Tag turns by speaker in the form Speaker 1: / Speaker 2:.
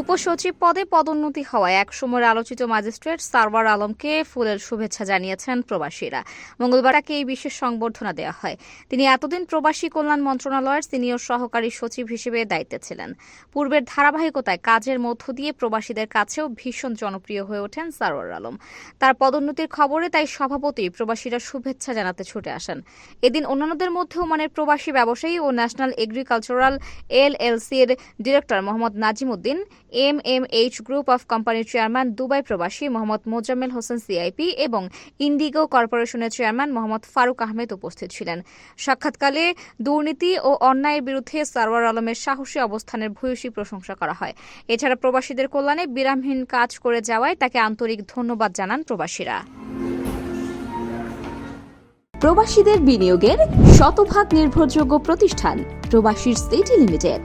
Speaker 1: উপসচিব পদে পদোন্নতি হওয়ায় একসময়ের আলোচিত ম্যাজিস্ট্রেট সারওয়ার আলমকে ফুলের শুভেচ্ছা জানিয়েছেন প্রবাসীরা। মঙ্গলবার তাকে এই বিশেষ সংবর্ধনা দেওয়া হয়। তিনি এতদিন প্রবাসী কল্যাণ মন্ত্রণালয়ের সিনিয়র সহকারী সচিব হিসেবে দায়িত্বে ছিলেন। পূর্বের ধারাবাহিকতায় কাজের মধ্য দিয়ে প্রবাসীদের কাছেও ভীষণ জনপ্রিয় হয়ে ওঠেন সারওয়ার আলম। তার পদোন্নতির খবরে তাই সভাপতি প্রবাসীরা শুভেচ্ছা জানাতে ছুটে আসেন। এদিন অন্যান্যদের মধ্যে ওমানের প্রবাসী ব্যবসায়ী ও national agricultural L এলএলসির director Mohammad Nazim Uddin M M H group of কোম্পানির চেয়ারম্যান দুবাই প্রবাসী মোহাম্মদ মোজাম্মেল হোসেন সিআইপি এবং ইন্ডিগো কর্পোরেশনের চেয়ারম্যান মোহাম্মদ ফারুক আহমেদ উপস্থিত ছিলেন। সাক্ষাৎকালে দুর্নীতি ও অন্যায়ের বিরুদ্ধে সারওয়ার আলমের সাহসী অবস্থানের ভূয়সী প্রশংসা করা হয়। এছাড়া প্রবাসীদের কল্যাণে বিরামহীন কাজ করে যাওয়ায় তাকে আন্তরিক ধন্যবাদ জানান প্রবাসীরা।
Speaker 2: প্রবাসীদের বিনিয়োগের শতভাগ নির্ভরযোগ্য প্রতিষ্ঠান প্রবাসীর সিটি লিমিটেড।